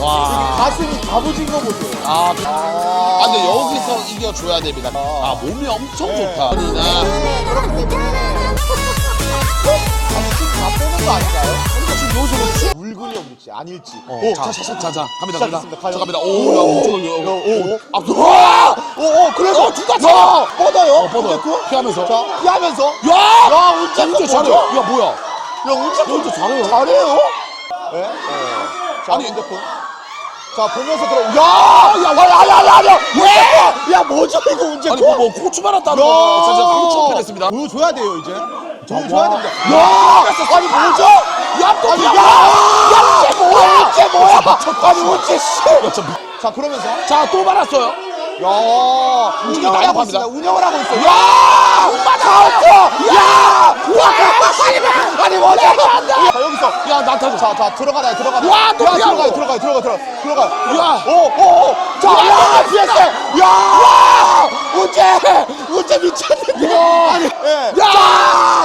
와. 가슴이 다부진 거 보세요. 아, 아, 근데 여기서 이겨줘야 됩니다. 아, 몸이 엄청 좋다. 네. 때문에 아니 힘다 빼는 거 아닌가요? 그러니까 지금 여기서 그렇지? 물근이 없지 아닐지. 어, 오, 자, 자, 자, 자, 자, 갑니다, 갑니다. 시작했습니다. 가요. 자, 갑니다. 오, 야, 엄청, 야, 오, 오. 아, 와! 오, 오, 그래서 어, 둘다 야, 차! 뻗어요. 어, 뻗어요. 뻗었고. 피하면서. 자, 피하면서. 야! 야, 운전 진짜 잘해. 야, 뭐야? 야, 운전 운전 잘해요. 잘해요. 예? 네? 자, 아니. 핸드폰. 자, 보면서 들어. 야! 야, 야, 야, 야, 야, 야! 왜? 야, 뭐죠, 이거 운전? 아니, 뭐, 뭐, 고추 말았다는 거. 진짜 고추 패했습니다 보여줘야 돼요, 이제. 보여줘야 와. 됩니다. 야! 아니, 뭐죠? 야, 또, 아니, 야! 야! 야, 이게 뭐야? 이게 뭐야? 아니. 운전 씨. 자, 그러면서. 자, 또 말았어요. 야, 운영을 많이 하고. 있습니다. 운영을 하고 있어요. 야! 카운터! 야! 와! 아니, 뭐죠? 자, 여기서. 야, 나 타줘. 자, 자, 들어가나요, 들어가나요? 와, 또 야, 피하고. 들어가요, 들어가요, 들어가, 들어가, 들어가. 야! 오, 오, 오. 자, 야. 야! 우재! 우재 미쳤는데. 아니, 예. 야!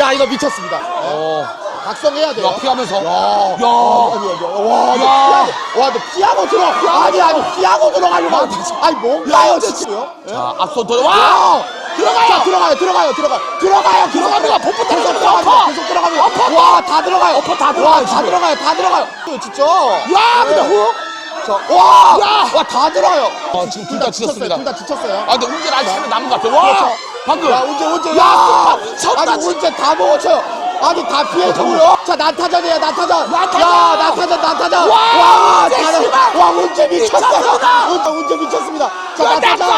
야, 이거 미쳤습니다. 어, 각성해야 돼요. 야, 피하면서. 야, 야. 아니, 아니, 와, 너 야. 피하고, 와, 너 피하고 들어. 아니, 아니, 피하고 들어가려고. 아니, 뭔가요, 진짜요? 자, 앞선 돌아. 와! 들어가요. 자, 들어가요, 들어가요, 들어가. 들어가요, 들어갑니다. 뽀뽀 계속 들어갑니다. 엎어. 계속 들어갑니다. 엎어. 와, 다 들어가요. 엎어 다 와, 들어가요, 다. 들어가요, 다 들어가요. 진짜. 야, 근데 후? 자, 와, 야. 와, 다 들어요. 어, 지금 둘 다 지쳤습니다. 둘 다 지쳤어요. 아, 근데 운전 아직 차면 남은 것 같아. 와! 그렇죠. 방금. 야, 운전, 운전. 야, 야, 미쳤다, 아니. 운전 다 먹어쳐요. 아니, 다 피해서고요. 자, 난타전이에요, 난타전. 난타전. 야, 난타전, 난타전. 와, 와, 운전. 와, 미쳤어요. 운전, 운전 미쳤습니다. 자. 난타전.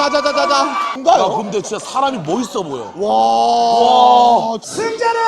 자, 자, 자, 자, 자, 자. 야, 뭔가요? 근데 진짜 사람이 멋있어 보여. 와, 와. 승자는